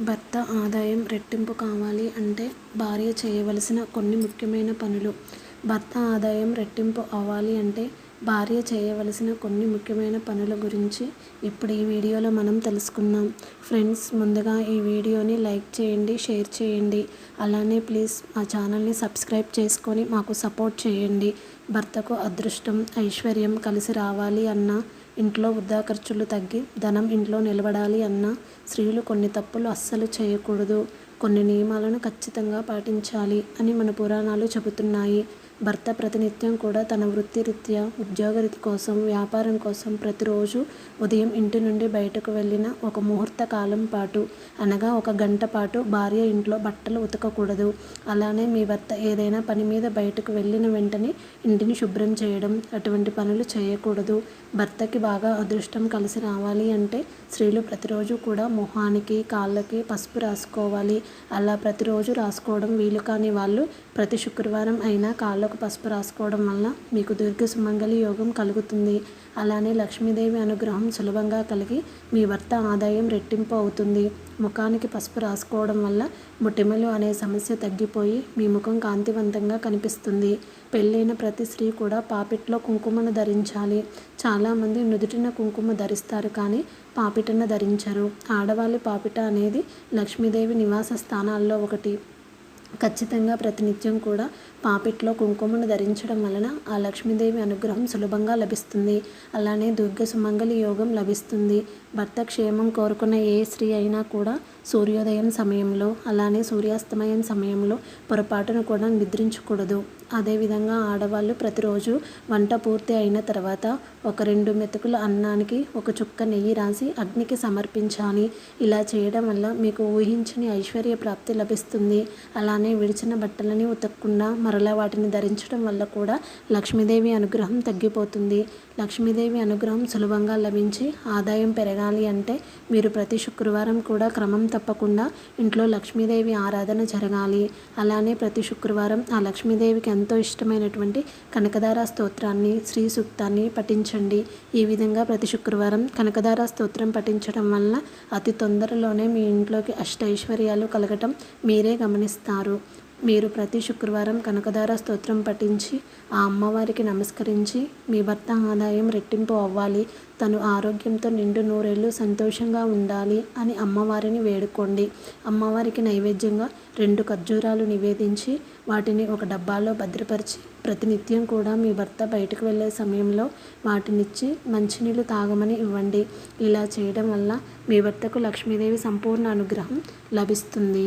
భర్త ఆదాయం రెట్టింపు కావాలి అంటే భార్య చేయవలసిన కొన్ని ముఖ్యమైన పనులు. భర్త ఆదాయం రెట్టింపు అవ్వాలి అంటే భార్య చేయవలసిన కొన్ని ముఖ్యమైన పనుల గురించి ఇప్పుడు ఈ వీడియోలో మనం తెలుసుకుందాం. ఫ్రెండ్స్ ముందుగా ఈ వీడియోని లైక్ చేయండి షేర్ చేయండి. అలానే ప్లీజ్ మా ఛానల్ని సబ్స్క్రైబ్ చేసుకొని మాకు సపోర్ట్ చేయండి. భర్తకు అదృష్టం ఐశ్వర్యం కలిసి రావాలి అన్నా ఇంట్లో వృధా ఖర్చులు తగ్గి ధనం ఇంట్లో నిలబడాలి అన్నా స్త్రీలు కొన్ని తప్పులు అస్సలు చేయకూడదు. కొన్ని నియమాలను ఖచ్చితంగా పాటించాలి అని మన పురాణాలు చెబుతున్నాయి. భర్త ప్రతినిత్యం కూడా తన వృత్తిరీత్యా ఉద్యోగ కోసం వ్యాపారం కోసం ప్రతిరోజు ఉదయం ఇంటి నుండి బయటకు వెళ్ళిన ఒక ముహూర్త కాలం పాటు అనగా ఒక గంట పాటు భార్య ఇంట్లో బట్టలు ఉతకకూడదు. అలానే మీ భర్త ఏదైనా పని మీద బయటకు వెళ్ళిన వెంటనే ఇంటిని శుభ్రం చేయడం అటువంటి పనులు చేయకూడదు. భర్తకి బాగా అదృష్టం కలిసి రావాలి అంటే స్త్రీలు ప్రతిరోజు కూడా మొహానికి కాళ్ళకి పసుపు రాసుకోవాలి. అలా ప్రతిరోజు రాసుకోవడం వీలు కాని వాళ్ళు ప్రతి శుక్రవారం అయినా కాళ్ళ తలకు పసుపు రాసుకోవడం వల్ల మీకు దీర్ఘ సుమంగళి యోగం కలుగుతుంది. అలానే లక్ష్మీదేవి అనుగ్రహం సులభంగా కలిగి మీ భర్త ఆదాయం రెట్టింపు అవుతుంది. ముఖానికి పసుపు రాసుకోవడం వల్ల ముటిమలు అనే సమస్య తగ్గిపోయి మీ ముఖం కాంతివంతంగా కనిపిస్తుంది. పెళ్ళైన ప్రతి స్త్రీ కూడా పాపిట్లో కుంకుమను ధరించాలి. చాలామంది నుదుటిన కుంకుమ ధరిస్తారు కానీ పాపిటను ధరించరు. ఆడవాళ్ళి పాపిట అనేది లక్ష్మీదేవి నివాస స్థానాల్లో ఒకటి. ఖచ్చితంగా ప్రతినిత్యం కూడా పాపిట్లో కుంకుమను ధరించడం వలన ఆ లక్ష్మీదేవి అనుగ్రహం సులభంగా లభిస్తుంది. అలానే దుర్గ సుమంగళి యోగం లభిస్తుంది. భర్త క్షేమం కోరుకున్న ఏ స్త్రీ అయినా కూడా సూర్యోదయం సమయంలో అలానే సూర్యాస్తమయం సమయంలో పొరపాటున కూడా నిద్రించకూడదు. అదేవిధంగా ఆడవాళ్ళు ప్రతిరోజు వంట పూర్తి అయిన తర్వాత ఒక రెండు మెతుకుల అన్నానికి ఒక చుక్క నెయ్యి రాసి అగ్నికి సమర్పించాలి. ఇలా చేయడం వల్ల మీకు ఊహించని ఐశ్వర్య ప్రాప్తి లభిస్తుంది. అలానే విడిచిన బట్టలని ఉతకకుండా మరలా వాటిని ధరించడం వల్ల కూడా లక్ష్మీదేవి అనుగ్రహం తగ్గిపోతుంది. లక్ష్మీదేవి అనుగ్రహం సులభంగా లభించి ఆదాయం పెరగాలి అంటే మీరు ప్రతి శుక్రవారం కూడా క్రమం తప్పకుండా ఇంట్లో లక్ష్మీదేవి ఆరాధన జరగాలి. అలానే ప్రతి శుక్రవారం ఆ లక్ష్మీదేవికి ఎంతో ఇష్టమైనటువంటి కనకదార స్తోత్రాన్ని శ్రీ సూక్తాన్ని పఠించండి. ఈ విధంగా ప్రతి శుక్రవారం కనకదార స్తోత్రం పఠించడం వల్ల అతి తొందరలోనే మీ ఇంట్లోకి అష్టైశ్వర్యాలు కలగటం మీరే గమనిస్తారు. మీరు ప్రతి శుక్రవారం కనకదార స్తోత్రం పఠించి ఆ అమ్మవారికి నమస్కరించి మీ భర్త ఆదాయం రెట్టింపు అవ్వాలి. తను ఆరోగ్యంతో నిండు నూరేళ్ళు సంతోషంగా ఉండాలి అని అమ్మవారిని వేడుకోండి. అమ్మవారికి నైవేద్యంగా రెండు ఖర్జూరాలు నివేదించి వాటిని ఒక డబ్బాలో భద్రపరిచి ప్రతినిత్యం కూడా మీ భర్త బయటకు వెళ్ళే సమయంలో వాటినిచ్చి మంచినీళ్ళు తాగమని ఇవ్వండి. ఇలా చేయడం వల్ల మీ భర్తకు లక్ష్మీదేవి సంపూర్ణ అనుగ్రహం లభిస్తుంది.